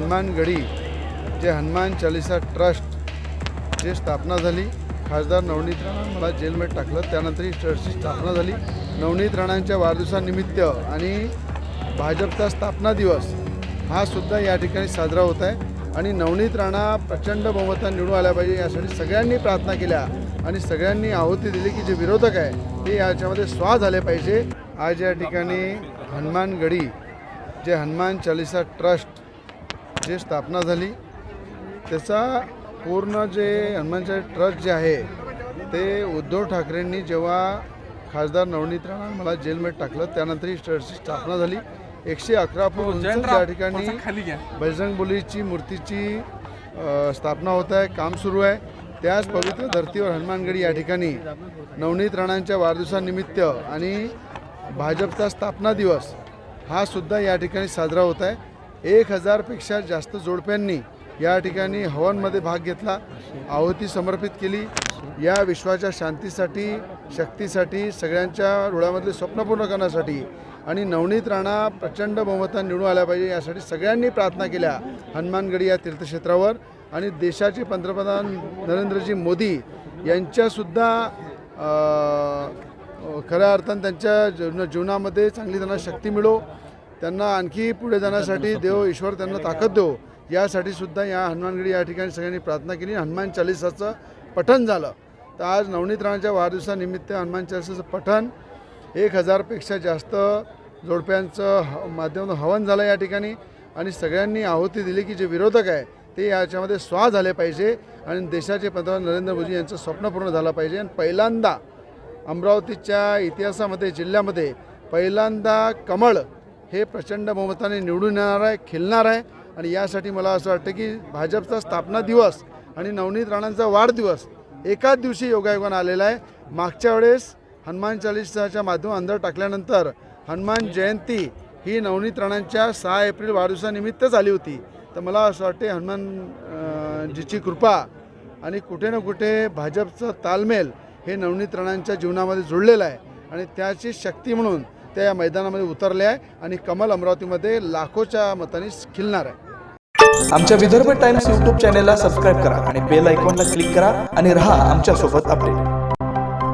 हनुमानगडी जे हनुमान चालिसा ट्रस्ट जे स्थापना झाली. खासदार नवनीत राणा मला जेलमध्ये टाकलं. त्यानंतर ही ट्रस्टची स्थापना झाली. नवनीत राणांच्या वाढदिवसानिमित्त आणि भाजपचा स्थापना दिवस हा सुद्धा या ठिकाणी साजरा होत आहे. आणि नवनीत राणा प्रचंड बहुमतात निवडून आल्या पाहिजे यासाठी सगळ्यांनी प्रार्थना केल्या आणि सगळ्यांनी आहुती दिली की जे विरोधक आहे ते याच्यामध्ये स्वा झाले पाहिजे. आज या ठिकाणी हनुमानगडी जे हनुमान चालिसा ट्रस्ट जे स्थापना झाली त्याचा पूर्ण जे हनुमानच्या ट्रस्ट जे आहे ते उद्धव ठाकरेंनी जेव्हा खासदार नवनीत राणा मला जेलमध्ये टाकलं त्यानंतर ही ट्रस्टची स्थापना झाली. एकशे अकरा फूट उंच त्या ठिकाणी बजरंग बलीची मूर्तीची स्थापना होत आहे काम सुरू आहे. त्याच पवित्र धर्तीवर हनुमानगडी या ठिकाणी नवनीत राणांच्या वाढदिवसानिमित्त आणि भाजपचा स्थापना दिवस हा सुद्धा या ठिकाणी साजरा होत आहे. एक हजारपेक्षा जास्त जोडप्यांनी या ठिकाणी हवनमध्ये भाग घेतला. आहुती समर्पित केली. या विश्वाच्या शांतीसाठी शक्तीसाठी सगळ्यांच्या रुळामधले स्वप्न पूर्ण करण्यासाठी आणि नवनीत राणा प्रचंड बहुमतात निवडून आल्या पाहिजे यासाठी सगळ्यांनी प्रार्थना केल्या हनुमानगडी या तीर्थक्षेत्रावर. आणि देशाचे पंतप्रधान नरेंद्रजी मोदी यांच्यासुद्धा खऱ्या अर्थानं त्यांच्या जीवन जीवनामध्ये चांगली त्यांना शक्ती मिळो. त्यांना आणखी पुढे जाण्यासाठी देव ईश्वर त्यांना ताकद देव. यासाठी सुद्धा या हनुमानगडी या ठिकाणी सगळ्यांनी प्रार्थना केली. हनुमान चालिसाचं पठण झालं. तर आज नवनीत राणाच्या वाढदिवसानिमित्त हनुमान चालिसाचं पठण एक हजारपेक्षा जास्त जोडप्यांचं ह माध्यमातून हवन झालं या ठिकाणी. आणि सगळ्यांनी आहुती दिली की जे विरोधक आहे ते याच्यामध्ये स्वा झाले पाहिजे. आणि देशाचे पंतप्रधान नरेंद्र मोदी यांचं स्वप्न पूर्ण झालं पाहिजे. आणि पहिल्यांदा अमरावतीच्या इतिहासामध्ये जिल्ह्यामध्ये पहिल्यांदा कमळ हे प्रचंड बहुमताने निवडून येणार आहे खिलणार आहे. आणि यासाठी मला असं वाटतं की भाजपचा स्थापना दिवस आणि नवनीत राणांचा वाढदिवस एकाच दिवशी योगायोगानं आलेला आहे. मागच्या वेळेस हनुमान चालिसाच्या माध्यम अंदर टाकल्यानंतर हनुमान जयंती ही नवनीत राणांच्या सहा एप्रिल वाढदिवसानिमित्त झाली होती. तर मला असं वाटते हनुमान जीची कृपा आणि कुठे ना कुठे भाजपचं तालमेल हे नवनीत राणांच्या जीवनामध्ये जुळलेलं आहे. आणि त्याची शक्ती म्हणून त्या या मैदानामध्ये उतरले आहे आणि कमल अमरावतीमध्ये लाखोच्या मताने खिलणार आहे. आमच्या विदर्भ टाइम्स यूट्यूब चॅनेलला सबस्क्राईब करा आणि बेल आयकॉनला क्लिक करा आणि रहा आमच्यासोबत अपडेट.